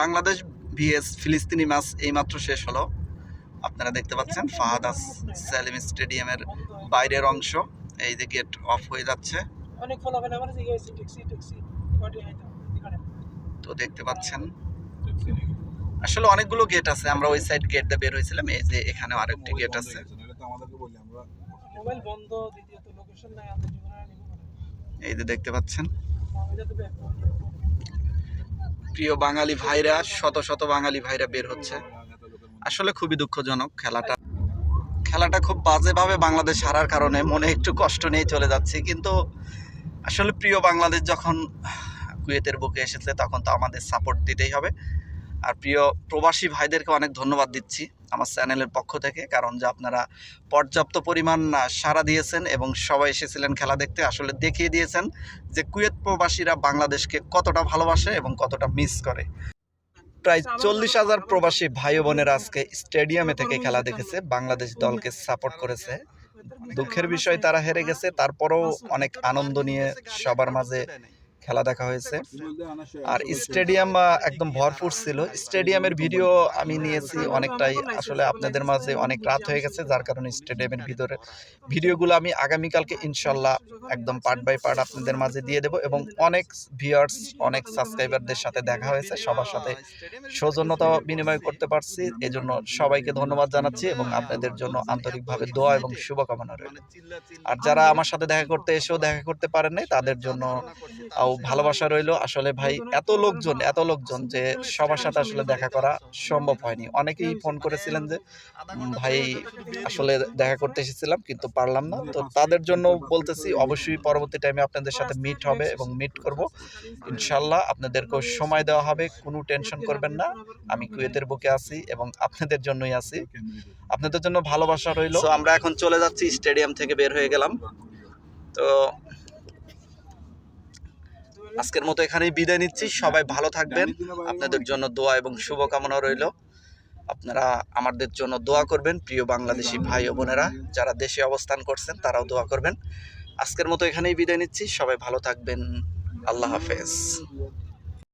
Bangladesh VS ফিলিস্তিনি match এইমাত্র শেষ হলো। আপনারা দেখতে পাচ্ছেন ফাহাদাস সালিম স্টেডিয়ামের বাইরের অংশ। এই যে গেট অফ হয়ে যাচ্ছে। এখানে তো দেখতে পাচ্ছেন। আসলে অনেকগুলো গেট আছে আমরা ওই সাইড গেট দিয়ে বের হয়েছিলাম এই যে এখানেও আরেকটি গেট আছে। মোবাইল বন্ধ দ্বিতীয়ত লোকেশন নাই আমাদের জীবনে নিব না। এই যে দেখতে পাচ্ছেন। প্রিয় বাঙালি ভাইরা, শত শত বাঙালি ভাইরা বের হচ্ছে। আসলে খুবই দুঃখজনক খেলাটা। খেলাটা খুব বাজেভাবে বাংলাদেশ হারার কারণে মনে একটু কষ্ট নিয়ে চলে যাচ্ছে, কিন্তু আসলে প্রিয় বাংলাদেশ যখন কুয়েতের বুকে এসেছে, তখন তো আমাদের সাপোর্ট দিতেই হবে। আর প্রিয় প্রবাসী ভাইদেরকে অনেক ধন্যবাদ দিচ্ছি। আমার চ্যানেলের পক্ষ থেকে কারণ যে আপনারা পর্যাপ্ত পরিমাণ সাড়া দিয়েছেন এবং সবাই এসেছিলেন খেলা দেখতে আসলে দেখিয়ে দিয়েছেন যে কুয়েত প্রবাসীরা বাংলাদেশকে কতটা ভালোবাসে এবং কতটা মিস করে। প্রায় চল্লিশ হাজার প্রবাসী ভাই বোনেরা আজকে স্টেডিয়ামে থেকে খেলা দেখেছে বাংলাদেশ দলকে সাপোর্ট করেছে। দুঃখের বিষয় তারা হেরে গেছে তারপরেও অনেক আনন্দ নিয়ে সবার মাঝে খেলা দেখা হয়েছে। আর স্টেডিয়াম একদম ভরপুর ছিল। স্টেডিয়ামের ভিডিও আমি নিয়েছি অনেকটাই। আসলে আপনাদের মাঝে অনেক রাত হয়ে গেছে যার কারণে স্টেডিয়ামের ভিতরে ভিডিওগুলো আমি আগামীকালকে ইনশাল্লাহ একদম পার্ট বাই পার্ট আপনাদের মাঝে দিয়ে দেবো এবং অনেক ভিউয়ার্স অনেক সাবস্ক্রাইবারদের সাথে দেখা হয়েছে। সবার সাথে সৌজন্যতা বিনিময় করতে পারছি। এজন্য সবাইকে ধন্যবাদ জানাচ্ছি এবং আপনাদের জন্য আন্তরিকভাবে দোয়া এবং শুভকামনা রইল। আর যারা আমার সাথে দেখা করতে এসেও দেখা করতে পারেন নাই তাদের জন্য ভালোবাসা রইল। আসলে ভাই এত লোকজন এত লোকজন যে সবার সাথে আসলে দেখা করা সম্ভব হয়নি। অনেকেই ফোন করেছিলেন যে ভাই আসলে দেখা করতে এসেছিলাম কিন্তু পারলাম না। তো তাদের জন্য বলতেছি অবশ্যই পরবর্তী টাইমে আপনাদের সাথে মিট হবে এবং মিট করব। ইনশাল্লাহ আপনাদেরকেও সময় দেওয়া হবে কোনো টেনশন করবেন না। আমি কুয়েতের বুকে আছি এবং আপনাদের জন্যই আছি। আপনাদের জন্য ভালোবাসা রইল। তো আমরা এখন চলে যাচ্ছি স্টেডিয়াম থেকে বের হয়ে গেলাম। তো আজকের মতো এখানেই বিদায় নিচ্ছি। সবাই ভালো থাকবেন। আপনাদের জন্য দোয়া এবং শুভকামনা রইল। আপনারা আমাদের জন্য দোয়া করবেন, প্রিয় বাংলাদেশি ভাই ও বোনেরা। যারা দেশে অবস্থান করছেন, তারাও দোয়া করবেন। আজকের মতো এখানেই বিদায় নিচ্ছি। সবাই ভালো থাকবেন। আল্লাহ হাফেজ।